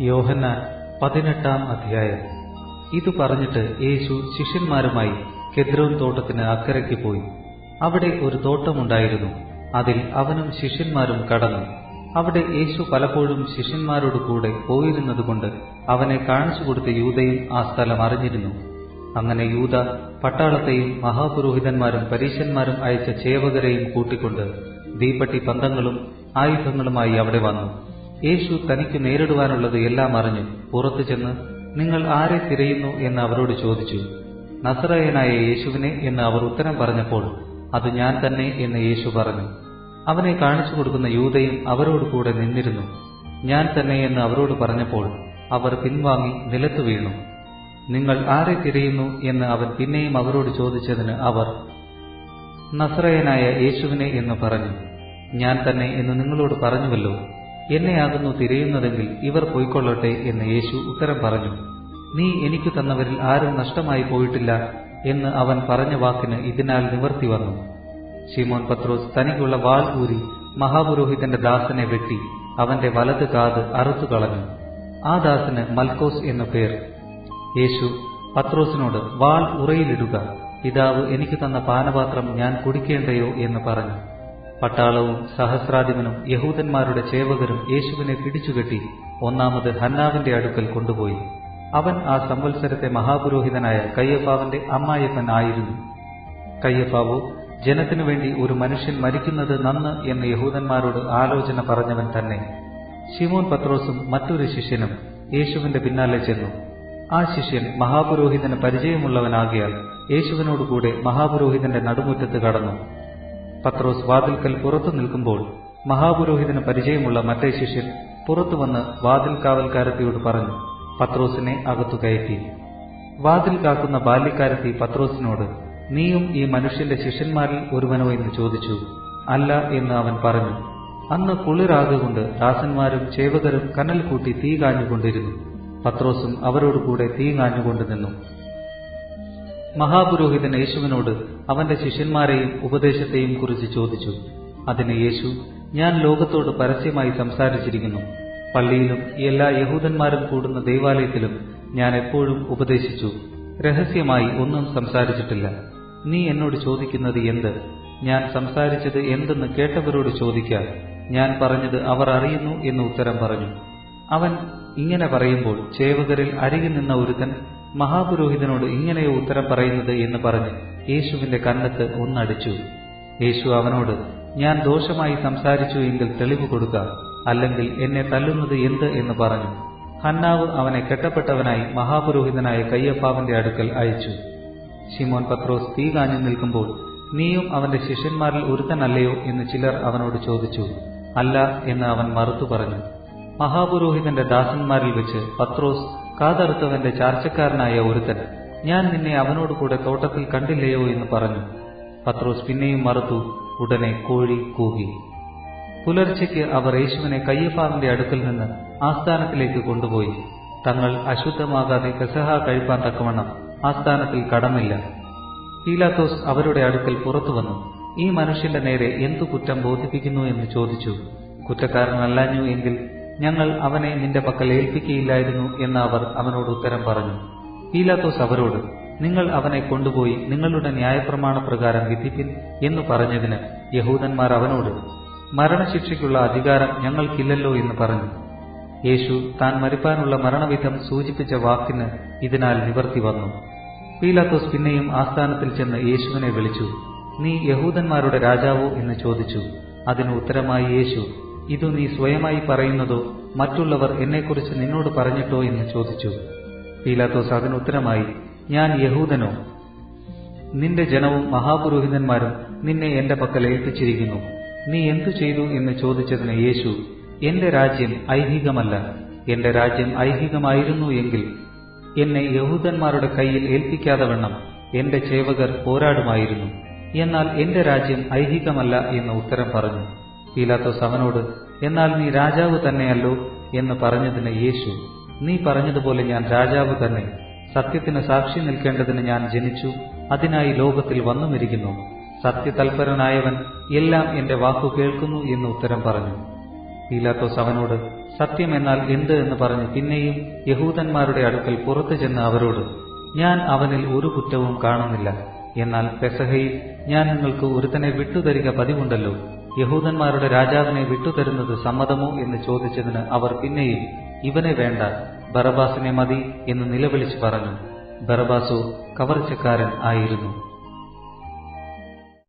യോഹന്നാൻ പതിനെട്ടാം അധ്യായം. ഇത് പറഞ്ഞിട്ട് യേശു ശിഷ്യന്മാരുമായി കെദ്രോൻ തോട്ടത്തിന് അക്കരയ്ക്ക് പോയി. അവിടെ ഒരു തോട്ടമുണ്ടായിരുന്നു. അതിൽ അവനും ശിഷ്യന്മാരും കടന്നു. അവിടെ യേശു പലപ്പോഴും ശിഷ്യന്മാരോട് കൂടെ പോയിരുന്നതുകൊണ്ട് അവനെ കാണിച്ചു കൊടുത്ത യൂതയും ആ സ്ഥലം അറിഞ്ഞിരുന്നു. അങ്ങനെ യൂത പട്ടാളത്തെയും മഹാപുരോഹിതന്മാരും പരീശന്മാരും അയച്ച ചേവകരെയും കൂട്ടിക്കൊണ്ട് ദീപട്ടി പന്തങ്ങളും ആയുധങ്ങളുമായി അവിടെ വന്നു. യേശു തനിക്ക് നേരിടുവാനുള്ളത് എല്ലാം അറിഞ്ഞു പുറത്തു ചെന്ന് നിങ്ങൾ ആരെ തിരയുന്നു എന്ന് അവരോട് ചോദിച്ചു. നസറയനായ യേശുവിനെ എന്ന് അവർ ഉത്തരം പറഞ്ഞപ്പോൾ അത് ഞാൻ തന്നെ എന്ന് യേശു പറഞ്ഞു. അവനെ കാണിച്ചു കൊടുക്കുന്ന യൂതയും അവരോട് കൂടെ നിന്നിരുന്നു. ഞാൻ തന്നെ എന്ന് അവരോട് പറഞ്ഞപ്പോൾ അവർ പിൻവാങ്ങി നിലത്തു വീണു. നിങ്ങൾ ആരെ തിരയുന്നു എന്ന് അവൻ പിന്നെയും അവരോട് ചോദിച്ചതിന് അവർ നസ്രയനായ യേശുവിനെ എന്ന് പറഞ്ഞു. ഞാൻ തന്നെ എന്ന് നിങ്ങളോട് പറഞ്ഞുവല്ലോ. എന്നെയാകുന്നു തിരയുന്നതെങ്കിൽ ഇവർ പോയിക്കൊള്ളട്ടെ എന്ന് യേശു ഉത്തരം പറഞ്ഞു. നീ എനിക്ക് തന്നവരിൽ ആരും നഷ്ടമായി പോയിട്ടില്ല എന്ന് അവൻ പറഞ്ഞ വാക്കിന് ഇതിനാൽ നിവർത്തി വന്നു. ശിമോൻ പത്രോസ് തനിക്കുള്ള വാൾ ഊരി മഹാപുരോഹിതന്റെ ദാസനെ വെട്ടി അവന്റെ വലത് കാത് അറുത്തു കളഞ്ഞു. ആ ദാസന് മൽക്കോസ് എന്നു പേർ. യേശു പത്രോസിനോട് വാൾ ഉറയിലിടുക പിതാവ് എനിക്ക് തന്ന പാനപാത്രം ഞാൻ കുടിക്കേണ്ടയോ? എന്ന് പറഞ്ഞു. പട്ടാളവും സഹസ്രാധിപനും യഹൂദന്മാരുടെ ചേവകരും യേശുവിനെ പിടിച്ചുകെട്ടി ഒന്നാമത് ഹന്നാവിന്റെ അടുക്കൽ കൊണ്ടുപോയി. അവൻ ആ സംവത്സരത്തെ മഹാപുരോഹിതനായ കയ്യപ്പാവിന്റെ അമ്മായപ്പൻ ആയിരുന്നു. കയ്യപ്പാവോ ജനത്തിനു വേണ്ടി ഒരു മനുഷ്യൻ മരിക്കുന്നത് നന്ന് എന്ന് യഹൂദന്മാരോട് ആലോചന പറഞ്ഞവൻ തന്നെ. ശിമോൻ പത്രോസും മറ്റൊരു ശിഷ്യനും യേശുവിന്റെ പിന്നാലെ ചെന്നു. ആ ശിഷ്യൻ മഹാപുരോഹിതന് പരിചയമുള്ളവനാകിയാൽ യേശുവിനോടുകൂടെ മഹാപുരോഹിതന്റെ നടുമുറ്റത്ത് കടന്നു. പത്രോസ് വാതിൽക്കൽ പുറത്തു നിൽക്കുമ്പോൾ മഹാപുരോഹിതന് പരിചയമുള്ള മറ്റേ ശിഷ്യൻ പുറത്തു വന്ന് വാതിൽ കാവൽക്കാരത്തിയോട് പറഞ്ഞു പത്രോസിനെ അകത്തു കയറ്റി. വാതിൽ കാക്കുന്ന ബാല്യക്കാരത്തി പത്രോസിനോട് നീയും ഈ മനുഷ്യന്റെ ശിഷ്യന്മാരിൽ ഒരുവനോ എന്ന് ചോദിച്ചു. അല്ല എന്ന് അവൻ പറഞ്ഞു. അന്ന് കുളിരാകുകൊണ്ട് ദാസന്മാരും ചേവകരും കനൽ കൂട്ടി തീ കാഞ്ഞുകൊണ്ടിരുന്നു. പത്രോസും അവരോടുകൂടെ തീ കാഞ്ഞുകൊണ്ട് നിന്നു. മഹാപുരോഹിതൻ യേശുവിനോട് അവന്റെ ശിഷ്യന്മാരെയും ഉപദേശത്തെയും കുറിച്ച് ചോദിച്ചു. അതിന് യേശു ഞാൻ ലോകത്തോട് പരസ്യമായി സംസാരിച്ചിരിക്കുന്നു. പള്ളിയിലും എല്ലാ യഹൂദന്മാരും കൂടുന്ന ദൈവാലയത്തിലും ഞാൻ എപ്പോഴും ഉപദേശിച്ചു. രഹസ്യമായി ഒന്നും സംസാരിച്ചിട്ടില്ല. നീ എന്നോട് ചോദിക്കുന്നത് എന്ത്? ഞാൻ സംസാരിച്ചത് എന്തെന്ന് കേട്ടവരോട് ചോദിക്കാം. ഞാൻ പറഞ്ഞത് അവർ അറിയുന്നു എന്ന് ഉത്തരം പറഞ്ഞു. അവൻ ഇങ്ങനെ പറയുമ്പോൾ ചേവകരിൽ അരികിൽ നിന്ന ഒരുത്തൻ മഹാപുരോഹിതനോട് ഇങ്ങനെയോ ഉത്തരം പറയുന്നത് എന്ന് പറഞ്ഞ് യേശുവിന്റെ കന്നത്ത് ഒന്നടിച്ചു. യേശു അവനോട് ഞാൻ ദോഷമായി സംസാരിച്ചു എങ്കിൽ തെളിവ് കൊടുക്ക അല്ലെങ്കിൽ എന്നെ തല്ലുന്നത് എന്ത് എന്ന് പറഞ്ഞു ഹന്നാവ് അവനെ കെട്ടപ്പെട്ടവനായി മഹാപുരോഹിതനായ കയ്യപ്പാവിന്റെ അടുക്കൽ അയച്ചു. ഷിമോൻ പത്രോസ് തീ കാഞ്ഞു നിൽക്കുമ്പോൾ നീയും അവന്റെ ശിഷ്യന്മാരിൽ ഒരുത്തനല്ലയോ എന്ന് ചിലർ അവനോട് ചോദിച്ചു. അല്ല എന്ന് അവൻ മറുത്തു പറഞ്ഞു. മഹാപുരോഹിതന്റെ ദാസന്മാരിൽ വെച്ച് പത്രോസ് കാതറുത്തവന്റെ ചാർച്ചക്കാരനായ ഒരുത്തൻ ഞാൻ നിന്നെ അവനോട് കൂടെ തോട്ടത്തിൽ കണ്ടില്ലയോ എന്ന് പറഞ്ഞു. പത്രോസ് പിന്നെയും മറുത്തു ഉടനെ കോഴി കൂകി. പുലർച്ചയ്ക്ക് അവർ യേശുവിനെ കയ്യപ്പാവിന്റെ അടുക്കൽ നിന്ന് ആസ്ഥാനത്തിലേക്ക് കൊണ്ടുപോയി. തങ്ങൾ അശുദ്ധമാകാതെ പെസഹ കഴിപ്പാൻ തക്കവണ്ണം ആസ്ഥാനത്തിൽ കടമില്ല പീലാത്തോസ് അവരുടെ അടുക്കൽ പുറത്തു വന്നു. ഈ മനുഷ്യന്റെ നേരെ എന്തു കുറ്റം ബോധിപ്പിക്കുന്നു എന്ന് ചോദിച്ചു. കുറ്റക്കാരനല്ലാഞ്ഞു എങ്കിൽ ഞങ്ങൾ അവനെ നിന്റെ പക്കൽ ഏൽപ്പിക്കുകയില്ലായിരുന്നു എന്ന് അവർ അവനോട് ഉത്തരം പറഞ്ഞു. പീലാത്തോസ് അവരോട് നിങ്ങൾ അവനെ കൊണ്ടുപോയി നിങ്ങളുടെ ന്യായപ്രമാണ പ്രകാരം വിധിപ്പിൻ എന്ന് പറഞ്ഞതിന് യഹൂദന്മാർ അവനോട് മരണശിക്ഷയ്ക്കുള്ള അധികാരം ഞങ്ങൾക്കില്ലല്ലോ എന്ന് പറഞ്ഞു. യേശു താൻ മരിപ്പാനുള്ള മരണവിധം സൂചിപ്പിച്ച വാക്കിന് ഇതിനാൽ നിവർത്തി വന്നു. പീലാത്തോസ് പിന്നെയും ആസ്ഥാനത്തിൽ ചെന്ന് യേശുവിനെ വിളിച്ചു. നീ യഹൂദന്മാരുടെ രാജാവോ? എന്ന് ചോദിച്ചു. അതിന് ഉത്തരമായി യേശു ഇതു നീ സ്വയമായി പറയുന്നതോ മറ്റുള്ളവർ എന്നെക്കുറിച്ച് നിന്നോട് പറഞ്ഞിട്ടോ എന്ന് ചോദിച്ചു. പീലാത്തോസ് അതിനുത്തരമായി ഞാൻ യഹൂദനോ? നിന്റെ ജനവും മഹാപുരോഹിതന്മാരും നിന്നെ എന്റെ പക്കൽ ഏൽപ്പിച്ചിരിക്കുന്നു. നീ എന്തു ചെയ്തു എന്ന് ചോദിച്ചതിന് യേശു എന്റെ രാജ്യം ഐഹികമല്ല. എന്റെ രാജ്യം ഐഹികമായിരുന്നു എങ്കിൽ എന്നെ യഹൂദന്മാരുടെ കയ്യിൽ ഏൽപ്പിക്കാതെ വണ്ണം എന്റെ ചേവകർ പോരാടുമായിരുന്നു. എന്നാൽ എന്റെ രാജ്യം ഐഹികമല്ല എന്ന് ഉത്തരം പറഞ്ഞു. പീലാത്തോസ് അവനോട് എന്നാൽ നീ രാജാവ് തന്നെയല്ലോ എന്ന് പറഞ്ഞതിന് യേശു നീ പറഞ്ഞതുപോലെ ഞാൻ രാജാവ് തന്നെ സത്യത്തിന് സാക്ഷി നിൽക്കേണ്ടതിന് ഞാൻ ജനിച്ചു അതിനായി ലോകത്തിൽ വന്നുമിരിക്കുന്നു. സത്യതൽപരനായവൻ എല്ലാം എന്റെ വാക്കു കേൾക്കുന്നു എന്ന് ഉത്തരം പറഞ്ഞു. പീലാത്തോസ് അവനോട് സത്യം എന്നാൽ എന്ത് എന്ന് പറഞ്ഞ് പിന്നെയും യഹൂദന്മാരുടെ അടുക്കൽ പുറത്തു ചെന്ന് അവരോട് ഞാൻ അവനിൽ ഒരു കുറ്റവും കാണുന്നില്ല. എന്നാൽ പെസഹയിൽ ഞാൻ നിങ്ങൾക്ക് ഒരുത്തനെ വിട്ടുതരിക പതിവുണ്ടല്ലോ. യഹൂദന്മാരുടെ രാജാവിനെ വിട്ടുതരുന്നത് സമ്മതമോ എന്ന് ചോദിച്ചതിന് അവർ പിന്നെയും ഇവനെ വേണ്ട ബറബാസിനെ മതി എന്ന് നിലവിളിച്ചു പറഞ്ഞു. ബറബാസോ കവർച്ചക്കാരൻ ആയിരുന്നു.